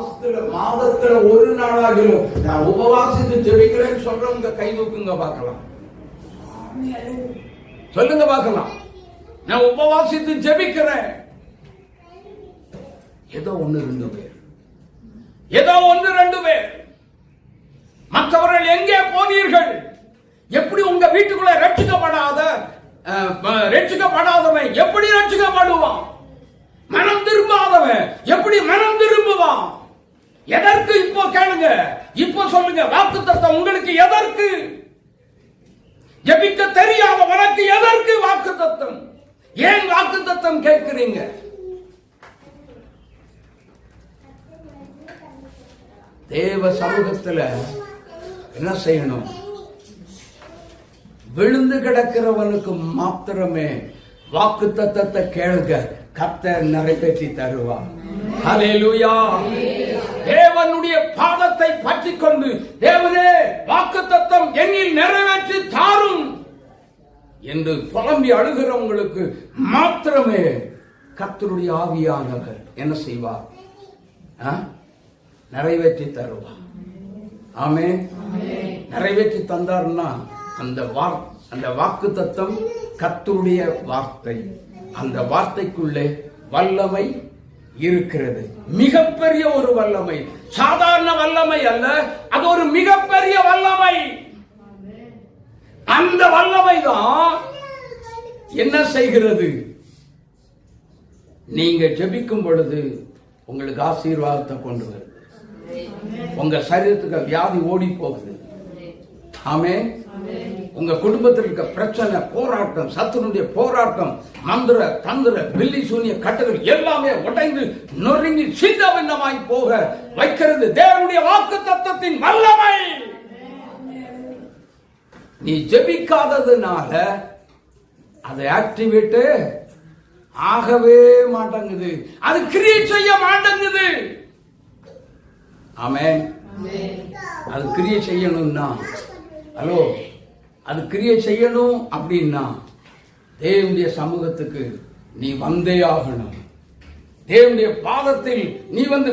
மாசத்துல மாதத்துல ஒரு நாளாகிலும் நான் உபவாசித்து ஜெபிக்கிறேன்னு சொல்றவங்க கை தூக்குங்க பார்க்கலாம். சொல்லுங்க பார்க்கலாம். நான் உபவாசித்து ஜெபிக்கிறேன். ஏதோ ஒண்ணு ரெண்டு பேர். ஏதோ ஒன்று ரெண்டு பேர். மற்றவர்கள் எங்கே போனீர்கள்? எப்படி உங்க வீட்டுக்குள்ள ரட்சிக்கப்படாத அஹ், ரட்சிக்கப்படாதவன் எப்படி ரட்சிக்கப்படுவான்? மனம் திரும்பாத மனம் எதற்கு இப்போ கேளுங்க. இப்போ சொல்லுங்க. வாக்கு உங்களுக்கு எதற்கு? ஜபிக்க தெரியாத உனக்கு எதற்கு வாக்கு தத்தம் ஏன் வாக்கு தத்தம் கேட்கிறீங்க? தேவ சமூகத்துல என்ன செய்யணும்? விழுந்து கிடக்கிறவனுக்கு மாத்திரமே வாக்கு தத்தத்தை கேளுங்க. கத்த நிறைவேற்றி தருவான் ஹalleluya. தேவனுடைய பாதத்தை பற்றி கொண்டு தேவனே வாக்கு தத்தம் என்னில் நிறைவேற்றி தாரும் என்று புலம்பி அழுகிறவங்களுக்கு மாத்திரமே கத்தருடைய ஆவியானவர் என்ன செய்வார்? நிறைவேற்றி தருவார். ஆமே நிறைவேற்றி தந்தார்னா அந்த வார் அந்த வாக்கு தத்தம் கத்தருடைய வார்த்தை. அந்த வார்த்தைக்குள்ளே வல்லமை இருக்கிறது. மிகப்பெரிய ஒரு வல்லமை. சாதாரண வல்லமை அல்ல அது ஒரு மிகப்பெரிய வல்லமை. அந்த வல்லமை தான் என்ன செய்கிறது? நீங்க ஜெபிக்கும் பொழுது உங்களுக்கு ஆசீர்வாதத்தை கொண்டு வருது. உங்க சரீரத்துக்கு வியாதி ஓடி போகுது. ஆமே உங்க குடும்பத்தில் இருக்க பிரச்சனை போராட்டம் சத்துனுடைய போராட்டம் மந்திர தந்திர பில்லி சூனிய கட்டுகள் எல்லாமே உடைந்து நொறுங்கி சிந்தபின்னமாய் போக வைக்கிறது தேவனுடைய வாக்கு தத்தத்தின் வல்லமை. நீ ஜெபிக்காததுனால அது ஆக்டிவேட்டு. ஆகவே மாட்டேங்குது. அது கிரியேட் செய்ய மாட்டேங்குது. ஆமென். அது கிரியை செய்யணும்னா. ஹலோ. அது கிரியை செய்யணும் அப்படின்னா தேவனுடைய சமூகத்துக்கு நீ வந்தே ஆகணும் தேவனுடைய பாதத்தில் நீ வந்து